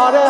Hare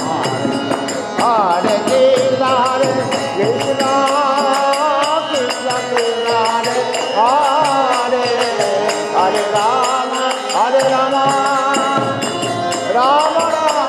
Bora!